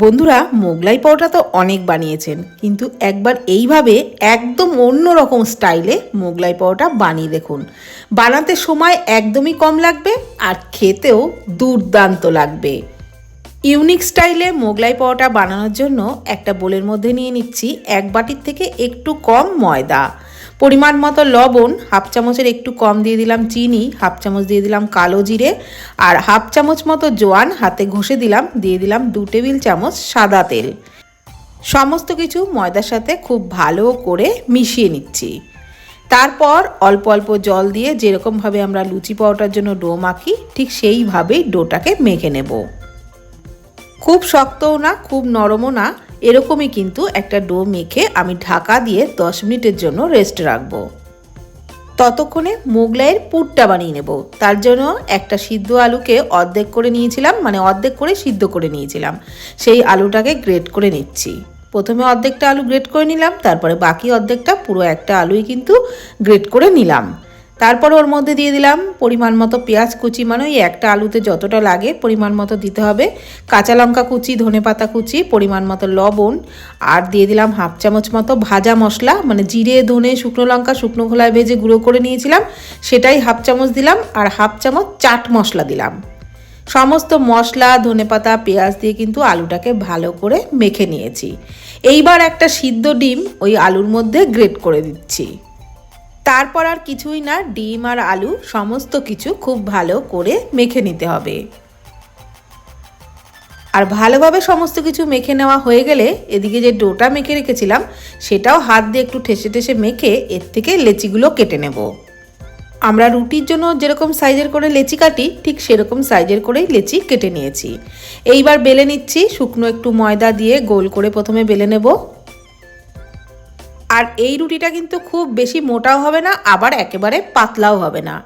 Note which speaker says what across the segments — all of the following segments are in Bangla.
Speaker 1: বন্ধুরা, মোগলাই পরোটা তো অনেক বানিয়েছেন, কিন্তু একবার এইভাবে একদম অন্য রকম স্টাইলে মোগলাই পরোটা বানিয়ে দেখুন। বানাতে সময় একদমই কম লাগবে আর খেতেও দুর্দান্ত লাগবে। ইউনিক স্টাইলে মোগলাই পরোটা বানানোর জন্য একটা বোলের মধ্যে নিয়ে নিচ্ছি এক বাটির থেকে একটু কম ময়দা। পরিমাণ মতো লবণ, হাফ চামচের একটু কম দিয়ে দিলাম চিনি, হাফ চামচ দিয়ে দিলাম কালো জিরে, আর হাফ চামচ মতো জোয়ান হাতে ঘষে দিলাম, দিয়ে দিলাম দু টেবিল চামচ সাদা তেল। সমস্ত কিছু ময়দার সাথে খুব ভালো করে মিশিয়ে নিচ্ছি। তারপর অল্প অল্প জল দিয়ে যেরকমভাবে আমরা লুচি পাওয়াটার জন্য ডো মাখি, ঠিক সেইভাবেই ডোটাকে মেখে নেব। খুব শক্তও না, খুব নরমও না এরকমই কিন্তু একটা ডো মেখে আমি ঢাকা দিয়ে দশ মিনিটের জন্য রেস্ট রাখব। ততক্ষণে মোগলাইয়ের পুরটা বানিয়ে নেব। তার জন্য একটা সিদ্ধ আলুকে অর্ধেক করে নিয়েছিলাম মানে অর্ধেক করে সিদ্ধ করে নিয়েছিলাম। সেই আলুটাকে গ্রেট করে নিচ্ছি। প্রথমে অর্ধেকটা আলু গ্রেট করে নিলাম, তারপরে বাকি অর্ধেকটা পুরো একটা আলুই কিন্তু গ্রেট করে নিলাম। তারপর ওর মধ্যে দিয়ে দিলাম পরিমাণ মতো পেঁয়াজ কুচি মানে ওই একটা আলুতে যতটা লাগে পরিমাণ মতো দিতে হবে। কাঁচা লঙ্কা কুচি, ধনে পাতা কুচি, পরিমাণ মতো লবণ, আর দিয়ে দিলাম হাফ চামচ মতো ভাজা মশলা মানে জিরে, ধনে, শুকনো লঙ্কা, শুকনো খোলায় ভেজে গুঁড়ো করে নিয়েছিলাম, সেটাই হাফ চামচ দিলাম, আর হাফ চামচ চাট মশলা দিলাম। সমস্ত মশলা ধনেপাতা পেঁয়াজ দিয়ে কিন্তু আলুটাকে ভালো করে মেখে নিয়েছি। এইবার একটা সিদ্ধ ডিম ওই আলুর মধ্যে গ্রেট করে দিচ্ছি। তারপর আর কিছুই না, ডিম আর আলু, সমস্ত কিছু খুব ভালো করে মেখে নিতে হবে। আর ভালোভাবে সমস্ত কিছু মেখে নেওয়া হয়ে গেলে এদিকে যে ডোটা মেখে রেখেছিলাম, সেটাও হাত দিয়ে একটু ঠেসে ঠেসে মেখে এর থেকে লেচিগুলো কেটে নেব। আমরা রুটির জন্য যেরকম সাইজের করে লেচি কাটি, ঠিক সেরকম সাইজের করেই লেচি কেটে নিয়েছি। এইবার বেলে নিচ্ছি, শুকনো একটু ময়দা দিয়ে গোল করে প্রথমে বেলে নেব। আর এই রুটিটা কিন্তু খুব বেশি মোটাও হবে না, আবার একেবারে পাতলাও হবে না।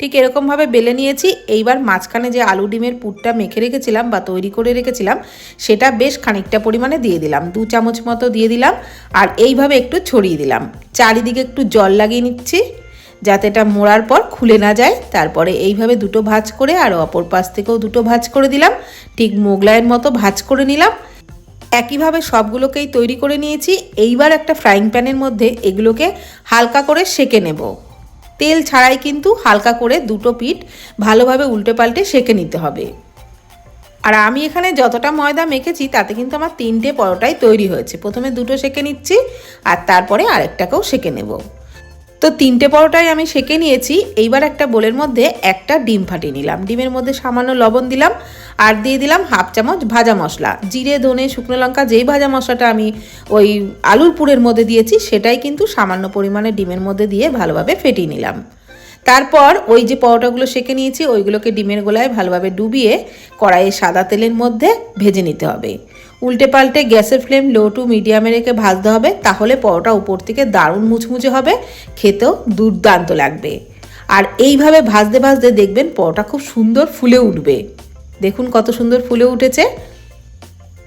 Speaker 1: ঠিক এরকমভাবে বেলে নিয়েছি, এইবার মাঝখানে যে আলু ডিমের পুরটা মেখে রেখেছিলাম বা তৈরি করে রেখেছিলাম, সেটা বেশ খানিকটা পরিমাণে দিয়ে দিলাম, দু চামচ মতো দিয়ে দিলাম, আর এইভাবে একটু ছড়িয়ে দিলাম। চারিদিকে একটু জল লাগিয়ে নিচ্ছি, যাতে এটা মোড়ার পর খুলে না যায়। তারপরে এইভাবে দুটো ভাঁজ করে, আর অপর পাশ থেকেও দুটো ভাঁজ করে দিলাম, ঠিক মোগলাইয়ের মতো ভাঁজ করে নিলাম। একইভাবে সবগুলোকেই তৈরি করে নিয়েছি। এইবার একটা ফ্রাইং প্যানের মধ্যে এগুলোকে হালকা করে সেকে নেব। তেল ছাড়াই কিন্তু হালকা করে দুটো পিঠ ভালোভাবে উল্টে পাল্টে সেকে নিতে হবে। আর আমি এখানে যতটা ময়দা মেখেছি, তাতে কিন্তু আমার তিনটে পরোটাই তৈরি হয়েছে। প্রথমে দুটো সেকে নিচ্ছি আর তারপরে আরেকটাকেও সেকে নেব। তো তিনটে পরোটাই আমি সেঁকে নিয়েছি। এইবার একটা বোলের মধ্যে একটা ডিম ফাটিয়ে নিলাম। ডিমের মধ্যে সামান্য লবণ দিলাম আর দিয়ে দিলাম হাফ চামচ ভাজা মশলা। জিরে, ধনে, শুকনো লঙ্কা যেই ভাজা মশলাটা আমি ওই আলুর পুরের মধ্যে দিয়েছি, সেটাই কিন্তু সামান্য পরিমাণে ডিমের মধ্যে দিয়ে ভালোভাবে ফেটিয়ে নিলাম। তারপর ওই যে পরোটাগুলো সেকে নিয়েছি, ওইগুলোকে ডিমের গোলায় ভালোভাবে ডুবিয়ে কড়াইয়ে সাদা তেলের মধ্যে ভেজে নিতে হবে। উল্টে পাল্টে গ্যাসের ফ্লেম লো টু মিডিয়ামে রেখে ভাজতে হবে, তাহলে পরোটা উপর থেকে দারুণ মুচমুচে হবে, খেতেও দুর্দান্ত লাগবে। আর এইভাবে ভাজতে ভাজতে দেখবেন পরোটা খুব সুন্দর ফুলে উঠবে। দেখুন কত সুন্দর ফুলে উঠেছে।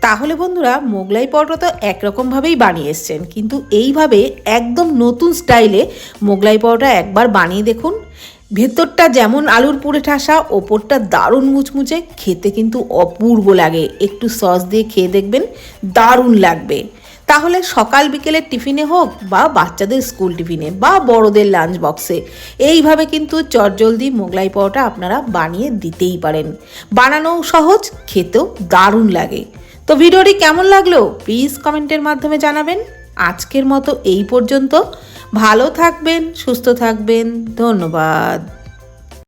Speaker 1: তাহলে বন্ধুরা মোগলাই পরোটা তো একরকমভাবেই বানিয়ে এসছেন। কিন্তু এইভাবে একদম নতুন স্টাইলে মোগলাই পরোটা একবার বানিয়ে দেখুন। ভেতরটা যেমন আলুর পুরে ঠাসা, ওপরটা দারুণ মুচমুচে, খেতে কিন্তু অপূর্ব লাগে। একটু সস দিয়ে খেয়ে দেখবেন দারুণ লাগবে। তাহলে সকাল বিকেলের টিফিনে হোক বা বাচ্চাদের স্কুল টিফিনে বা বড়দের লাঞ্চ বক্সে, এইভাবে কিন্তু চটজলদি মোগলাই পরোটা আপনারা বানিয়ে দিতেই পারেন। বানানোও সহজ, খেতেও দারুণ লাগে। তো ভিডিওটি কেমন লাগল? প্লিজ কমেন্টের মাধ্যমে জানাবেন। আজকের মতো এই পর্যন্ত। ভালো থাকবেন, সুস্থ থাকবেন। ধন্যবাদ।